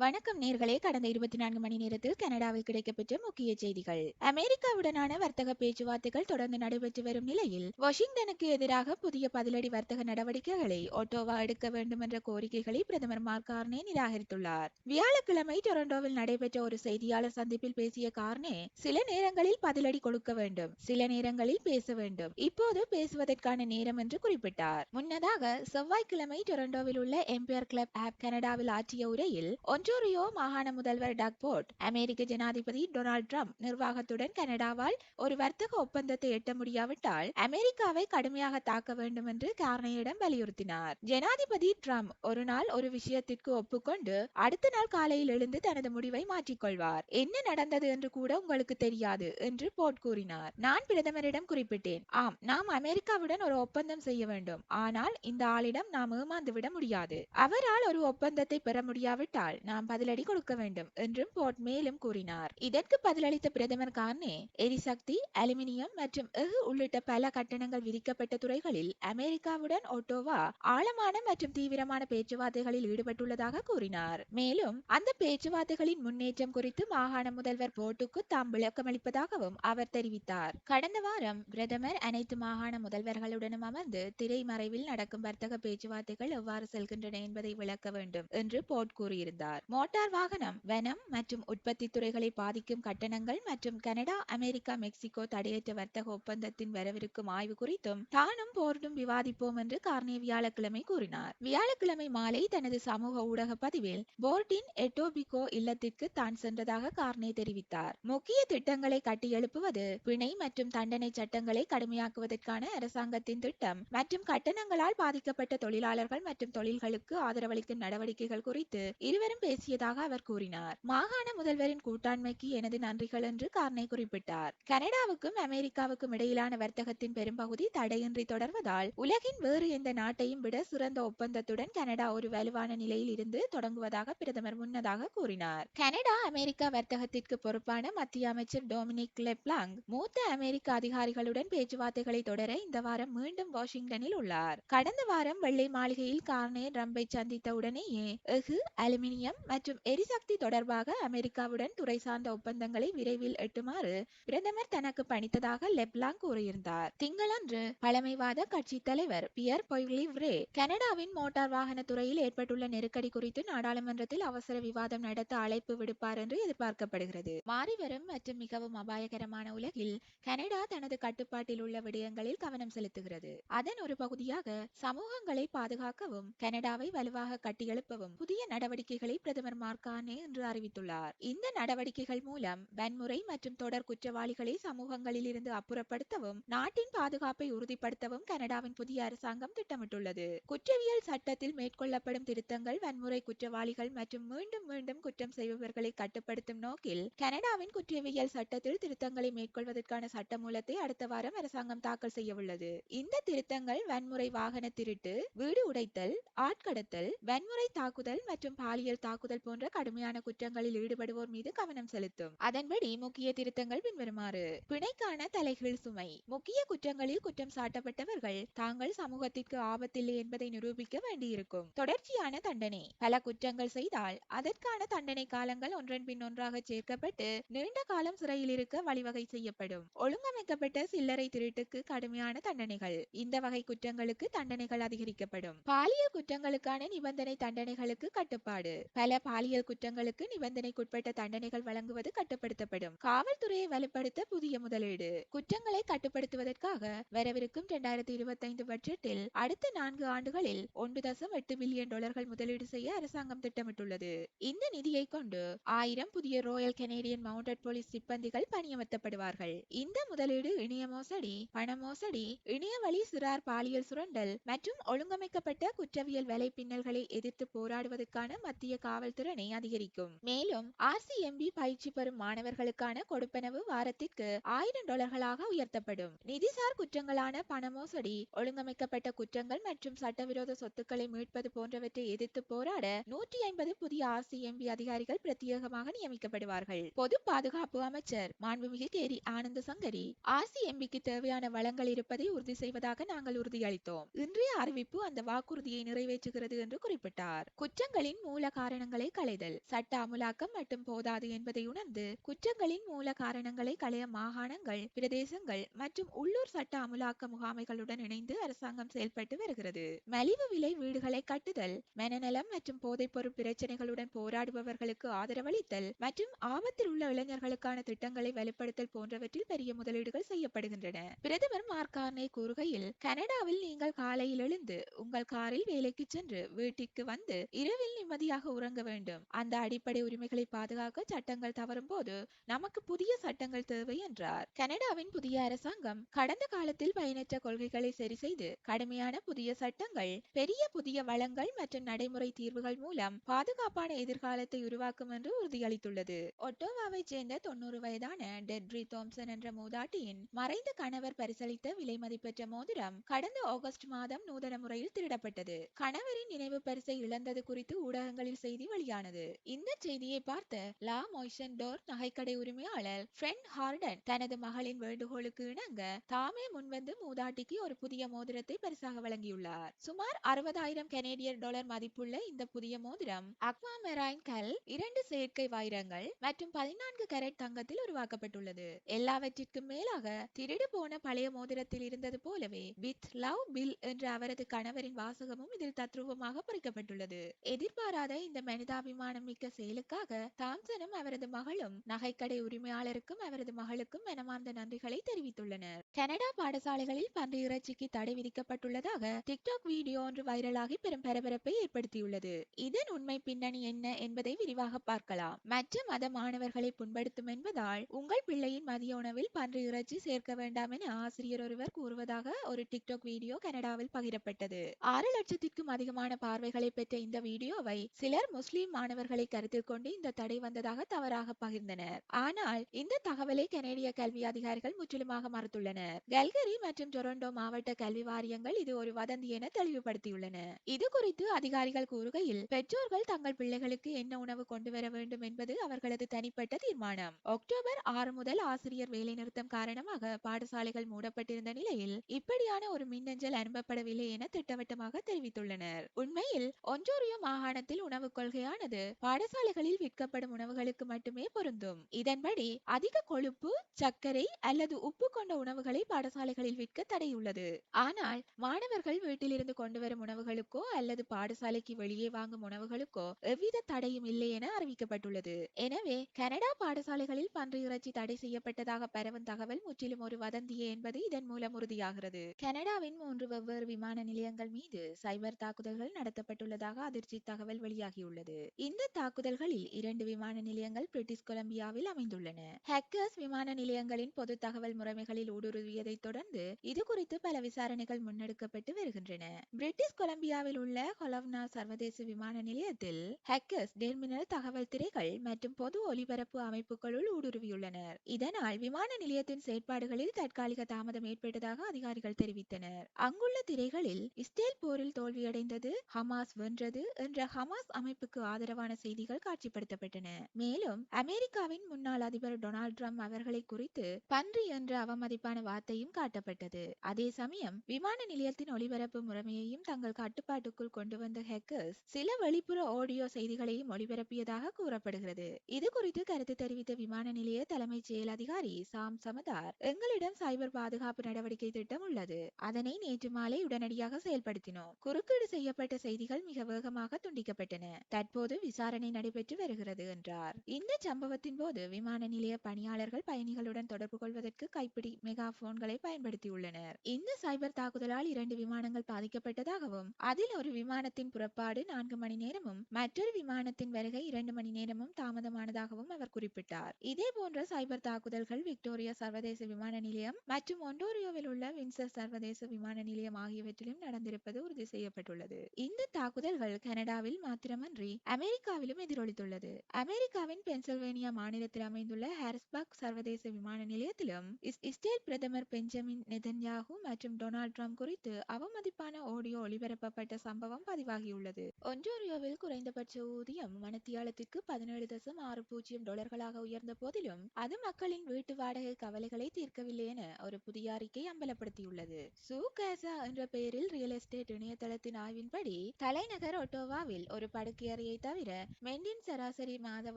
வணக்கம் நேர்களே. கடந்த இருபத்தி நான்கு மணி நேரத்தில் கனடாவில் கிடைக்கப்பெற்ற முக்கிய செய்திகள். அமெரிக்காவுடனான வர்த்தக பேச்சுவார்த்தைகள் தொடர்ந்து நடைபெற்று வரும் நிலையில் வாஷிங்டனுக்கு எதிராக புதிய பதிலடி வர்த்தக நடவடிக்கைகளை ஒட்டோவா எடுக்க வேண்டும் என்ற கோரிக்கைகளை பிரதமர் மார்க் கார்னே நிராகரித்துள்ளார். வியாழக்கிழமை டொரண்டோவில் நடைபெற்ற ஒரு செய்தியாளர் சந்திப்பில் பேசிய கார்னே சில நேரங்களில் பதிலடி கொடுக்க வேண்டும் சில நேரங்களில் பேச வேண்டும் இப்போது பேசுவதற்கான நேரம் என்று குறிப்பிட்டார். முன்னதாக செவ்வாய்க்கிழமை டொரண்டோவில் உள்ள எம்பையர் கிளப் ஆப் கனடாவில் ஆற்றிய உரையில் ஒன்று ஒன்டோரியோ மாகாண முதல்வர் டக்போர்ட் அமெரிக்க ஜனாதிபதி டொனால்ட் ட்ரம்ப் நிர்வாகத்துடன் கனடாவால் ஒரு வர்த்தக ஒப்பந்தத்தை எட்ட முடியாவிட்டால் அமெரிக்காவை கடுமையாக தாக்க வேண்டும் என்று கார்னேயிடம் வலியுறுத்தினார். ஜனாதிபதி ட்ரம்ப் ஒரு நாள் ஒரு விஷயத்திற்கு ஒப்புக்கொண்டு அடுத்த நாள் காலையில் எழுந்து தனது முடிவை மாற்றிக்கொள்வார் என்ன நடந்தது என்று கூட உங்களுக்கு தெரியாது என்று போர்ட் கூறினார். நான் பிரதமரிடம் குறிப்பிட்டேன் ஆம் நாம் அமெரிக்காவுடன் ஒரு ஒப்பந்தம் செய்ய வேண்டும். ஆனால் இந்த ஆளிடம் நாம் ஏமாந்து விட முடியாது. அவரால் ஒரு ஒப்பந்தத்தை பெற முடியாவிட்டால் நாம் பதிலடி கொடுக்க வேண்டும் என்றும் போர்ட் மேலும் கூறினார். இதற்கு பதிலளித்த பிரதமர் கார்னே எரிசக்தி அலுமினியம் மற்றும் எஃகு உள்ளிட்ட பல கட்டணங்கள் விதிக்கப்பட்ட துறைகளில் அமெரிக்காவுடன் ஒட்டோவா ஆழமான மற்றும் தீவிரமான பேச்சுவார்த்தைகளில் ஈடுபட்டுள்ளதாக கூறினார். மேலும் அந்த பேச்சுவார்த்தைகளின் முன்னேற்றம் குறித்து மாகாண முதல்வர் போட்டுக்கு தாம் விளக்கமளிப்பதாகவும் அவர் தெரிவித்தார். கடந்த வாரம் பிரதமர் அனைத்து மாகாண முதல்வர்களுடனும் அமர்ந்து திரைமறைவில் நடக்கும் வர்த்தக பேச்சுவார்த்தைகள் எவ்வாறு செல்கின்றன என்பதை விளக்க வேண்டும் என்று போர்ட் கூறியிருந்தார். மோட்டார் வாகனம் வனம் மற்றும் உற்பத்தி துறைகளை பாதிக்கும் கட்டணங்கள் மற்றும் கனடா அமெரிக்கா மெக்சிகோ தடையற்ற வர்த்தக ஒப்பந்தத்தின் வரவிருக்கும் ஆய்வு குறித்தும் தானும் போர்டும் விவாதிப்போம் என்று கார்னே வியாழக்கிழமை கூறினார். வியாழக்கிழமை மாலை தனது சமூக ஊடக பதிவில் போர்டின் எட்டோபிகோ இல்லத்திற்கு தான் சென்றதாக கார்னே தெரிவித்தார். முக்கிய திட்டங்களை கட்டியெழுப்புவது பிணை மற்றும் தண்டனை சட்டங்களை கடுமையாக்குவதற்கான அரசாங்கத்தின் திட்டம் மற்றும் கட்டணங்களால் பாதிக்கப்பட்ட தொழிலாளர்கள் மற்றும் தொழில்களுக்கு ஆதரவளிக்கும் நடவடிக்கைகள் குறித்து இருவரும் பேசியதாக அவர் கூறினார். மாகாண முதல்வரின் கூட்டாண்மைக்கு எனது நன்றிகள் என்று கார்னே குறிப்பிட்டார். கனடாவுக்கும் அமெரிக்காவுக்கும் இடையிலான வர்த்தகத்தின் பெரும்பகுதி தடையின்றி தொடர்வதால் உலகின் வேறு எந்த நாட்டையும் விட சிறந்த ஒப்பந்தத்துடன் கனடா ஒரு வலுவான நிலையில் இருந்து தொடங்குவதாக பிரதமர் முன்னதாக கூறினார். கனடா அமெரிக்கா வர்த்தகத்திற்கு பொறுப்பான மத்திய அமைச்சர் டொமினிக் லெப்லாங் மூத்த அமெரிக்க அதிகாரிகளுடன் பேச்சுவார்த்தைகளை தொடர இந்த வாரம் மீண்டும் வாஷிங்டனில் உள்ளார். கடந்த வாரம் வெள்ளை மாளிகையில் கார்னே ட்ரம்பை சந்தித்த உடனேயே எஃகு அலுமினியம் மற்றும் எரிசக்தி தொடர்பாக அமெரிக்காவுடன் துறை சார்ந்த ஒப்பந்தங்களை விரைவில் எட்டுமாறு பிரதமர் தனக்கு பணித்ததாக லெப்லாங் கூறியிருந்தார். திங்களன்று பழமைவாத கட்சி தலைவர் பியர் பொய்லிவ்ரே கனடாவின் மோட்டார் வாகன துறையில் ஏற்பட்டுள்ள நெருக்கடி குறித்து நாடாளுமன்றத்தில் அவசர விவாதம் நடத்த அழைப்பு விடுப்பார் என்று எதிர்பார்க்கப்படுகிறது. மாறிவரும் மற்றும் மிகவும் அபாயகரமான உலகில் கனடா தனது கட்டுப்பாட்டில் உள்ள விடயங்களில் கவனம் செலுத்துகிறது. அதன் ஒரு பகுதியாக சமூகங்களை பாதுகாக்கவும் கனடாவை வலுவாக கட்டியெழுப்பவும் புதிய நடவடிக்கைகளை பிரதமர் மார்கானே இன்று அறிவித்துள்ளார். இந்த நடவடிக்கைகள் மூலம் வன்முறை மற்றும் தொடர் குற்றவாளிகளை சமூகங்களில் இருந்து அப்புறப்படுத்தவும் நாட்டின் பாதுகாப்பை உறுதிப்படுத்தவும் கனடாவின் புதிய அரசாங்கம் திட்டமிட்டுள்ளது. குற்றவியல் சட்டத்தில் மேற்கொள்ளப்படும் திருத்தங்கள் வன்முறை குற்றவாளிகள் மற்றும் மீண்டும் மீண்டும் குற்றம் செய்பவர்களை கட்டுப்படுத்தும் நோக்கில் கனடாவின் குற்றவியல் சட்டத்தில் திருத்தங்களை மேற்கொள்வதற்கான சட்டமூலத்தை அடுத்த வாரம் அரசாங்கம் தாக்கல் செய்ய உள்ளது இந்த திருத்தங்கள் வன்முறை வாகன திருட்டு வீடு உடைத்தல் ஆட்கடத்தல் வன்முறை தாக்குதல் மற்றும் பாலியல் தாக்குதல் தாக்குதல் போன்ற கடுமையான குற்றங்களில் ஈடுபடுவோர் மீது கவனம் செலுத்தும். அதன்படி முக்கிய திருத்தங்கள் பின்வருமாறு. பிணைக்கான தலைகீழ் சுமை. முக்கிய குற்றங்களில் குற்றம் சாட்டப்பட்டவர்கள் தாங்கள் சமூகத்திற்கு ஆபத்தில்லை என்பதை நிரூபிக்க வேண்டியிருக்கும். தொடர்ச்சியான தண்டனை. பல குற்றங்கள் செய்தால் அதற்கான தண்டனை காலங்கள் ஒன்றன் பின் ஒன்றாக சேர்க்கப்பட்டு நீண்ட காலம் சிறையில் இருக்க வழிவகை செய்யப்படும். ஒழுங்கமைக்கப்பட்ட சில்லறை திருட்டுக்கு கடுமையான தண்டனைகள். இந்த வகை குற்றங்களுக்கு தண்டனைகள் அதிகரிக்கப்படும். பாலியல் குற்றங்களுக்கான நிபந்தனை தண்டனைகளுக்கு கட்டுப்பாடு. பல பல பாலியல் குற்றங்களுக்கு நிபந்தனைக்குட்பட்ட தண்டனைகள் வழங்குவது கட்டுப்படுத்தப்படும். காவல்துறையை வலுப்படுத்த புதிய முதலீடு. குற்றங்களை கட்டுப்படுத்துவதற்காக வரவிருக்கும் இரண்டாயிரத்தி இருபத்தி ஐந்து பட்ஜெட்டில் அடுத்த நான்கு ஆண்டுகளில் ஒன்று தசம் எட்டு பில்லியன் டாலர்கள் முதலீடு செய்ய அரசாங்கம் திட்டமிட்டுள்ளது. இந்த நிதியை கொண்டு ஆயிரம் புதிய ரோயல் கனேடியன் மவுண்டட் போலீஸ் சிப்பந்திகள் பணியமர்த்தப்படுவார்கள். இந்த முதலீடு இணைய மோசடி பண மோசடி இணைய வழி சிறார் பாலியல் சுரண்டல் மற்றும் ஒழுங்கமைக்கப்பட்ட குற்றவியல் வலை பின்னல்களை எதிர்த்து போராடுவதற்கான மத்திய காவல் திறனை அதிகரிக்கும். மேலும் ஆர்சிஎம்பி பயிற்சி பெறும் மாணவர்களுக்கான கொடுப்பனவு வாரத்திற்கு ஆயிரம் டாலர்களாக உயர்த்தப்படும். நிதிசார் குற்றங்களான பண மோசடி ஒழுங்கமைக்கப்பட்ட குற்றங்கள் மற்றும் சட்டவிரோத சொத்துக்களை மீட்பது போன்றவற்றை எதிர்த்து போராட நூற்றி ஐம்பது புதிய ஆர்சிஎம்பி அதிகாரிகள் பிரத்யேகமாக நியமிக்கப்படுவார்கள். பொது பாதுகாப்பு அமைச்சர் மாண்புமிகு கேரி ஆனந்த சங்கரி ஆர்சிஎம்பிக்கு தேவையான வளங்கள் இருப்பதை உறுதி செய்வதாக நாங்கள் உறுதியளித்தோம். இன்றைய அறிவிப்பு அந்த வாக்குறுதியை நிறைவேற்றுகிறது என்று குறிப்பிட்டார். குற்றங்களின் மூல காரணங்கள் காரணங்களை களைதல். சட்ட அமுலாக்கம் மட்டும் போதாது என்பதை உணர்ந்து குற்றங்களின் மூல காரணங்களை களைய மாகாணங்கள் பிரதேசங்கள் மற்றும் உள்ளூர் சட்ட அமுலாக்க முகாமைகளுடன் இணைந்து அரசாங்கம் செயல்பட்டு வருகிறது. மலிவு விலை வீடுகளை கட்டுதல் மனநலம் மற்றும் போதைப்பொருள் பிரச்சனைகளுடன் போராடுபவர்களுக்கு ஆதரவளித்தல் மற்றும் ஆபத்தில் உள்ள இளைஞர்களுக்கான திட்டங்களை வலுப்படுத்தல் போன்றவற்றில் பெரிய முதலீடுகள் செய்யப்படுகின்றன. பிரதமர் மார்கார்னே கூறுகையில் கனடாவில் நீங்கள் காலையில் எழுந்து உங்கள் காரில் வேலைக்கு சென்று வீட்டிற்கு வந்து இரவில் நிம்மதியாக உறங்க வேண்டும். அந்த அடிப்படை உரிமைகளை பாதுகாக்க சட்டங்கள் தவறும் போது நமக்கு புதிய சட்டங்கள் தேவை என்றார். கனடாவின் புதிய அரசாங்கம் கடந்த காலத்தில் பயனற்ற கொள்கைகளை சரி செய்து கடுமையான புதிய சட்டங்கள் பெரிய புதிய வளங்கள் மற்றும் நடைமுறை தீர்வுகள் மூலம் பாதுகாப்பான எதிர்காலத்தை உருவாக்கும் என்று உறுதியளித்துள்ளது. ஒட்டோவாவை சேர்ந்த தொண்ணூறு வயதான டெட்ரி தோம்சன் என்ற மூதாட்டியின் மறைந்த கணவர் பரிசளித்த விலை மதிப்பெற்ற மோதிரம் கடந்த ஆகஸ்ட் மாதம் நூதன முறையில் திருடப்பட்டது. கணவரின் நினைவு பரிசை இழந்தது குறித்து ஊடகங்களில் செய்தி வெளியானது இந்த செய்தியை பார்த்த லா மொய்சன் டோர் நகைக்கடை உரிமையாளர் ஃப்ரெண்ட் ஹார்டன் தனது மகளின் வேண்டுகோளுக்கு இணங்க தாமே முன்வந்து மூதாட்டிக்கு ஒரு புதிய மோதிரத்தை பரிசாக வழங்கியுள்ளார். சுமார் அறுபதாயிரம் கனேடியர் டாலர் மதிப்புள்ள இந்த புதிய மோதிரம் அக்வாமெரைன் கல் இரண்டு செயற்கை வைரங்கள் மற்றும் பதினான்கு கரட் தங்கத்தில் உருவாக்கப்பட்டுள்ளது. எல்லாவற்றிற்கும் மேலாக திருடு போன பழைய மோதிரத்தில் இருந்தது போலவே வித் லவ் பில் என்ற அவரது கணவரின் வாசகமும் இதில் தத்ரூபமாக பொறிக்கப்பட்டுள்ளது. எதிர்பாராத இந்த மனிதாபிமானம் மிக்க செயலுக்காக தாம்சனும் அவரது மகளும் நகைக்கடை உரிமையாளருக்கும் அவரது மகளுக்கும் மனமார்ந்த நன்றிகளை தெரிவித்துள்ளனர். கனடா பாடசாலைகளில் பன்றி இறைச்சிக்கு தடை விதிக்கப்பட்டுள்ளதாக டிக்டாக் வீடியோ ஒன்று வைரலாகி பெரும் பரபரப்பை ஏற்படுத்தியுள்ளது. இதன் உண்மை பின்னணி என்ன என்பதை விரிவாக பார்க்கலாம். மற்ற மத மாணவர்களை புண்படுத்தும் என்பதால் உங்கள் பிள்ளையின் மதிய உணவில் பன்றி இறைச்சி சேர்க்க வேண்டாம் என ஆசிரியர் ஒருவர் கூறுவதாக ஒரு டிக்டாக் வீடியோ கனடாவில் பகிரப்பட்டது. ஆறு லட்சத்திற்கும் அதிகமான பார்வைகளை பெற்ற இந்த வீடியோவை சிலர் முஸ்லிம் மாணவர்களை கருத்தில் கொண்டு இந்த தடை வந்ததாக தவறாக பகிர்ந்தனர். ஆனால் இந்த தகவலை கனேடிய கல்வி அதிகாரிகள் முற்றிலுமாக மறுத்துள்ளனர். கல்கரி மற்றும் டொரண்டோ மாவட்ட கல்வி வாரியங்கள் இது ஒரு வதந்தி என தெளிவுபடுத்தியுள்ளன. இது குறித்து அதிகாரிகள் கூறுகையில் பெற்றோர்கள் தங்கள் பிள்ளைகளுக்கு என்ன உணவு கொண்டு வர வேண்டும் என்பது அவர்களது தனிப்பட்ட தீர்மானம். அக்டோபர் ஆறு முதல் ஆசிரியர் வேலைநிறுத்தம் காரணமாக பாடசாலைகள் மூடப்பட்டிருந்த நிலையில் இப்படியான ஒரு மின்னஞ்சல் அனுப்பப்படவில்லை என திட்டவட்டமாக தெரிவித்துள்ளனர். உண்மையில் ஒன்றோரியோ மாகாணத்தில் உணவு கொள்கை கொள்கையானது பாடசாலைகளில் விற்கப்படும் உணவுகளுக்கு மட்டுமே பொருந்தும். இதன்படி அதிக கொழுப்பு சர்க்கரை அல்லது உப்பு கொண்ட உணவுகளை பாடசாலைகளில் விற்க தடையுள்ளது ஆனால் மாணவர்கள் வீட்டிலிருந்து கொண்டு வரும் உணவுகளுக்கோ அல்லது பாடசாலைக்கு வெளியே வாங்கும் உணவுகளுக்கோ எவ்வித தடையும் இல்லை என அறிவிக்கப்பட்டுள்ளது. எனவே கனடா பாடசாலைகளில் பன்றி இறைச்சி தடை செய்யப்பட்டதாக பரவும் தகவல் முற்றிலும் ஒரு வதந்தியே என்பது இதன் மூலம் உறுதியாகிறது. கனடாவின் மூன்று வெவ்வேறு விமான நிலையங்கள் மீது சைபர் தாக்குதல்கள் நடத்தப்பட்டுள்ளதாக அதிர்ச்சி தகவல் வெளியாகியுள்ளது. இந்த தாக்குதல்களில் இரண்டு விமான நிலையங்கள் பிரிட்டிஷ் கொலம்பியாவில் அமைந்துள்ளன. ஹேக்கர்ஸ் விமான நிலையங்களின் பொது தகவல் முறைமைகளில் ஊடுருவியதை தொடர்ந்து இது குறித்து பல விசாரணைகள் முன்னெடுக்கப்பட்டு வருகின்றன. பிரிட்டிஷ் கொலம்பியாவில் உள்ள கொலவ்னா சர்வதேச விமான நிலையத்தில் ஹேக்கர்ஸ் டெர்மினல் தகவல் திரைகள் மற்றும் பொது ஒலிபரப்பு அமைப்புகளுள் ஊடுருவியுள்ளனர். இதனால் விமான நிலையத்தின் செயற்பாடுகளில் தற்காலிக தாமதம் ஏற்பட்டதாக அதிகாரிகள் தெரிவித்தனர். அங்குள்ள திரைகளில் இஸ்ரேல் போரில் தோல்வியடைந்தது ஹமாஸ் வென்றது என்ற ஹமாஸ் அமைப்பு அமைப்புக்கு ஆதரவான செய்திகள் காட்சிப்படுத்தப்பட்டன. மேலும் அமெரிக்காவின் முன்னாள் அதிபர் டொனால்ட் ட்ரம்ப் அவர்களை குறித்து பன்றி என்ற அவமதிப்பான வார்த்தையும் காட்டப்பட்டது. அதே சமயம் விமான நிலையத்தின் ஒளிபரப்பு முறைமையையும் தங்கள் கட்டுப்பாட்டுக்குள் கொண்டு வந்த ஹேக்கர்ஸ் சில வெளிப்புற ஆடியோ செய்திகளையும் ஒளிபரப்பியதாக கூறப்படுகிறது. இது குறித்து கருத்து தெரிவித்த விமான நிலைய தலைமைச் செயல் அதிகாரி சாம் சமதார் எங்களிடம் சைபர் பாதுகாப்பு நடவடிக்கை திட்டம் உள்ளது. அதனை நேற்று மாலை உடனடியாக செயல்படுத்தினோம். குறுக்கீடு செய்யப்பட்ட செய்திகள் மிக வேகமாக துண்டிக்கப்பட்டன. தற்போது விசாரணை நடைபெற்று வருகிறது என்றார். இந்த சம்பவத்தின் போது விமான நிலைய பணியாளர்கள் பயணிகளுடன் தொடர்பு கொள்வதற்கு கைப்பிடி மெகாபோன்களை பயன்படுத்தியுள்ளனர். இந்த சைபர் தாக்குதலால் இரண்டு விமானங்கள் பாதிக்கப்பட்டதாகவும் அதில் ஒரு விமானத்தின் புறப்பாடு நான்கு மணி நேரமும் மற்றொரு விமானத்தின் வருகை இரண்டு மணி நேரமும் தாமதமானதாகவும் அவர் குறிப்பிட்டார். இதே போன்ற சைபர் தாக்குதல்கள் விக்டோரியா சர்வதேச விமான நிலையம் மற்றும் ஒன்டோரியோவில் உள்ள வின்சர் சர்வதேச விமான நிலையம் ஆகியவற்றிலும் நடந்திருப்பது உறுதி செய்யப்பட்டுள்ளது. இந்த தாக்குதல்கள் கனடாவில் மாத்திரமன்றி அமெரிக்காவிலும் எதிரொலித்துள்ளது. அமெரிக்காவின் பென்சில்வேனியா மாநிலத்தில் அமைந்துள்ள ஹாரிஸ்பர்க் சர்வதேச விமான நிலையத்திலும் இஸ்ரேல் பிரதமர் பெஞ்சமின் நெதன்யாகு மற்றும் டொனால்ட் ட்ரம்ப் குறித்து அவமதிப்பான ஆடியோ ஒளிபரப்பப்பட்ட சம்பவம் பதிவாகியுள்ளது. ஒன்டாரியோவில் குறைந்தபட்ச ஊதியம் மணித்தியாலத்திற்கு பதினேழு தசம் ஆறு பூஜ்ஜியம் டாலர்களாக உயர்ந்த போதிலும் அது மக்களின் வீட்டு வாடகை கவலைகளை தீர்க்கவில்லை என ஒரு புதிய அறிக்கை அம்பலப்படுத்தியுள்ளது. சூ கேசா என்ற பெயரில் ரியல் எஸ்டேட் இணையதளத்தின் ஆய்வின்படி தலைநகர் ஒட்டோவாவில் ஒரு படுக்கையறை சராசரியை தவிர மெண்டின் சராசரி மாத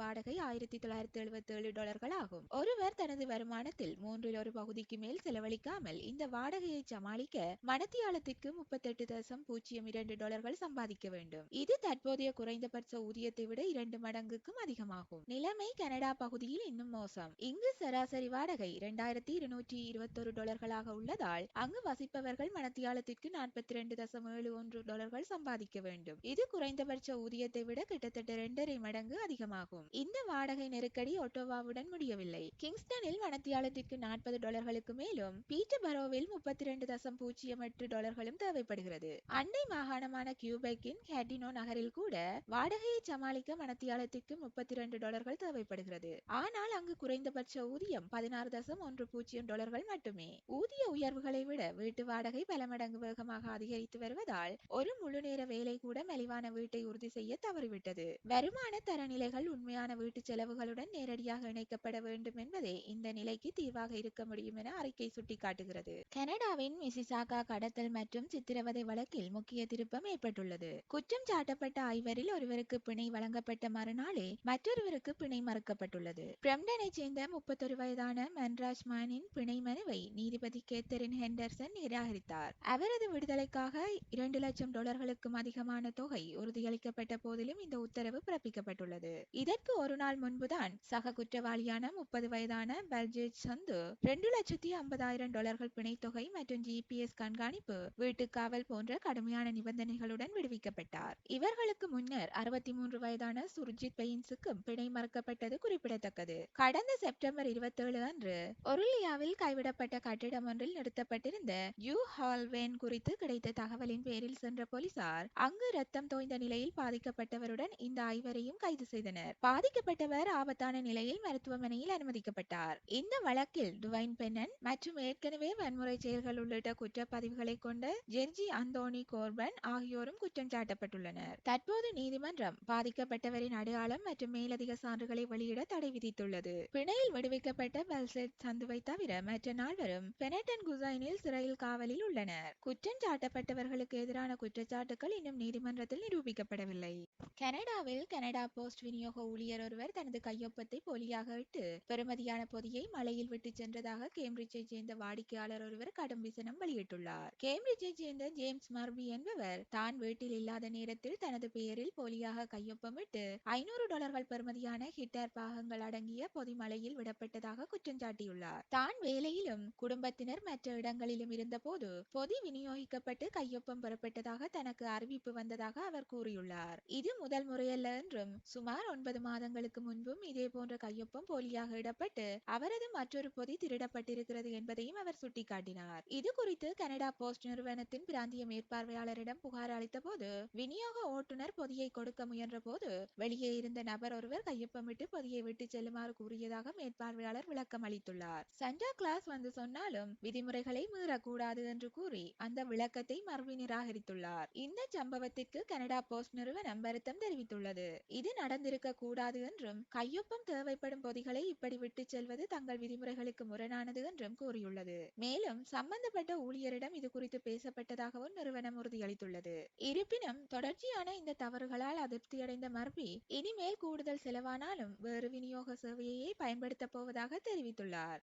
வாடகை ஆயிரத்தி தொள்ளாயிரத்தி எழுபத்தி ஏழு டாலர்கள் ஆகும். ஒருவர் தனது வருமானத்தில் மூன்றில் ஒரு பகுதிக்கு மேல் செலவழிக்காமல் இந்த வாடகையை சமாளிக்க மணத்தியாலத்திற்கு முப்பத்தெட்டு தசம் பூஜ்ஜியம் இரண்டு டாலர்கள் சம்பாதிக்க வேண்டும். இது தற்போதைய குறைந்தபட்ச ஊதியத்தை விட இரண்டு மடங்குக்கும் அதிகமாகும். நிலைமை கனடா பகுதியில் இன்னும் மோசம். இங்கு சராசரி வாடகை இரண்டாயிரத்தி இருநூற்றி இருபத்தொரு டாலர்களாக உள்ளதால் அங்கு வசிப்பவர்கள் மணத்தியாலத்திற்கு நாற்பத்தி ரெண்டு தசம் ஏழு ஒன்று டாலர்கள் சம்பாதிக்க வேண்டும். இது குறைந்தபட்ச ஊதியத்தை விட விட கிட்டத்தட்ட இரண்டரை மடங்கு அதிகமாகும். இந்த வாடகை நெருக்கடி ஒட்டோவாவுடன் முடியவில்லை. கிங்ஸ்டனில் மணத்தியாலத்திற்கு நாற்பது டாலர்களுக்கு மேலும் பீட்டர் பரோவில் முப்பத்தி ரெண்டு தசம் பூஜ்ஜியம் எட்டு டாலர்களும் தேவைப்படுகிறது. அண்டை மாகாணமான கியூபெக்கின் கேட்டினோ நகரில் கூட வாடகையை சமாளிக்க மணத்தியாலத்திற்கு முப்பத்தி ரெண்டு டாலர்கள் தேவைப்படுகிறது. ஆனால் அங்கு குறைந்தபட்ச ஊதியம் பதினாறு தசம் ஒன்று பூஜ்ஜியம் டாலர்கள் மட்டுமே. ஊதிய உயர்வுகளை விட வீட்டு வாடகை பல மடங்கு வேகமாக அதிகரித்து வருவதால் ஒரு முழு நேர வேலை கூட மலிவான வீட்டை உறுதி செய்ய தவறிவிட்டது வருமான தரநிலைகள் உண்மையான வீட்டு செலவுகளுடன் நேரடியாக இணைக்கப்பட வேண்டும் என்பதே இந்த நிலைக்கு தீர்வாக இருக்க முடியும் என அறிக்கை சுட்டிக்காட்டுகிறது. கனடாவின் மிசிசாகா கடத்தல் மற்றும் சித்திரவதை வழக்கில் முக்கிய திருப்பம் ஏற்பட்டுள்ளது. குற்றம் சாட்டப்பட்ட ஐவரில் ஒருவருக்கு பிணை வழங்கப்பட்ட மறுநாளே மற்றொருவருக்கு பிணை மறுக்கப்பட்டுள்ளது. பிரம்டனை சேர்ந்த முப்பத்தொரு வயதான மன்ராஜ் மானின் பிணை மனுவை நீதிபதி கேத்தரின் ஹெண்டர்சன் நிராகரித்தார். அவரது விடுதலைக்காக இரண்டு லட்சம் டாலர்களுக்கும் அதிகமான தொகை உறுதியளிக்கப்பட்ட போது முழுவதிலும் இந்த உத்தரவு பிறப்பிக்கப்பட்டுள்ளது. இதற்கு ஒரு நாள் முன்புதான் சக குற்றவாளியான முப்பது வயதான பல்ஜேஜ் சந்து ரெண்டு லட்சத்தி ஐம்பதாயிரம் டாலர்கள் பிணைத்தொகை மற்றும் ஜிபிஎஸ் கண்காணிப்பு வீட்டுக்காவல் போன்ற கடுமையான நிபந்தனைகளுடன் விடுவிக்கப்பட்டார். இவர்களுக்கு முன்னர் அறுபத்தி மூன்று வயதான சுர்ஜித் பெயின்ஸுக்கும் பிணை மறுக்கப்பட்டது குறிப்பிடத்தக்கது. கடந்த செப்டம்பர் இருபத்தேழு அன்று ஒருலியாவில் கைவிடப்பட்ட கட்டிடம் ஒன்றில் நிறுத்தப்பட்டிருந்த யூ ஹால்வேன் குறித்து கிடைத்த தகவலின் பேரில் சென்ற போலீசார் அங்கு ரத்தம் தோய்ந்த நிலையில் பாதிக்கப்பட்ட பாதிக்கப்பட்டவருடன் இந்த ஐவரையும் கைது செய்தனர். பாதிக்கப்பட்டவர் ஆபத்தான நிலையில் மருத்துவமனையில் அனுமதிக்கப்பட்டார். இந்த வழக்கில் டுவைன் பென்னன் மற்றும் ஏற்கனவே வன்முறை செயல்கள் உள்ளிட்ட குற்றப்பதிவுகளை கொண்ட ஜெர்ஜி அந்தோனி கோர்பன் ஆகியோரும் குற்றம் சாட்டப்பட்டுள்ளனர். தற்போது நீதிமன்றம் பாதிக்கப்பட்டவரின் அடையாளம் மற்றும் மேலதிக சான்றுகளை வெளியிட தடை விதித்துள்ளது. பிணையில் விடுவிக்கப்பட்ட பல்செட் சந்துவை தவிர மற்ற நால்வரும் பெனட்டன் குசைனில் சிறையில் காவலில் உள்ளனர். குற்றம் சாட்டப்பட்டவர்களுக்கு எதிரான குற்றச்சாட்டுகள் இன்னும் நீதிமன்றத்தில் நிரூபிக்கப்படவில்லை. கனடாவில் கனடா போஸ்ட் விநியோக ஊழியர் ஒருவர் தனது கையொப்பத்தை போலியாக இட்டு பெறுமதியான பொதியை மலையில் விட்டு சென்றதாக கேம்பிரிட்ஜை சேர்ந்த வாடிக்கையாளர் ஒருவர் கடும் விசனம் வெளியிட்டுள்ளார். கேம்பிரிட்ஜை சேர்ந்த ஜேம்ஸ் மர்பி என்பவர் தான் வீட்டில் இல்லாத நேரத்தில் தனது பெயரில் போலியாக கையொப்பமிட்டு ஐநூறு டாலர்கள் பெறுமதியான ஹிட்டர் பாகங்கள் அடங்கிய பொதி மலையில் விடப்பட்டதாக குற்றம் சாட்டியுள்ளார். தான் வேலையிலும் குடும்பத்தினர் மற்ற இடங்களிலும் இருந்தபோது பொதி விநியோகிக்கப்பட்டு கையொப்பம் பெறப்பட்டதாக தனக்கு அறிவிப்பு வந்ததாக அவர் கூறியுள்ளார். இது முதல் முறையல்ல என்றும் சுமார் ஒன்பது மாதங்களுக்கு முன்பும் இதே போன்ற கையொப்பம் போலியாக இடப்பட்டு அவரது மற்றொரு பொதி திருடப்பட்டிருக்கிறது என்பதையும் அவர் சுட்டிக்காட்டினார். இது குறித்து கனடா போஸ்ட் நிறுவனத்தின் பிராந்திய மேற்பார்வையாளரிடம் புகார் அளித்த போது விநியோக ஓட்டுநர் பொதியை கொடுக்க முயன்ற போது வெளியே இருந்த நபர் ஒருவர் கையொப்பமிட்டு பொதியை விட்டு செல்லுமாறு கூறியதாக மேற்பார்வையாளர் விளக்கம் அளித்துள்ளார். சண்டா கிளாஸ் வந்து சொன்னாலும் விதிமுறைகளை மீறக்கூடாது என்று கூறி அந்த விளக்கத்தை மறுவி நிராகரித்துள்ளார். இந்த சம்பவத்திற்கு கனடா போஸ்ட் நிறுவனம் வருத்தம் தெரிவித்துள்ளது. இது நடந்திருக்க கூடாது என்றும் கையொப்பம் தேவைப்படும் பொதிகளை இப்படி விட்டு செல்வது தங்கள் விதிமுறைகளுக்கு முரணானது என்றும் கூறியுள்ளது. மேலும் சம்பந்தப்பட்ட ஊழியரிடம் இது குறித்து பேசப்பட்டதாகவும் நிறுவனம் உறுதியளித்துள்ளது. இருப்பினும் தொடர்ச்சியான இந்த தவறுகளால் அதிருப்தியடைந்த மர்பி இனிமேல் கூடுதல் செலவானாலும் வேறு விநியோக சேவையையே பயன்படுத்தப் போவதாக தெரிவித்துள்ளார்.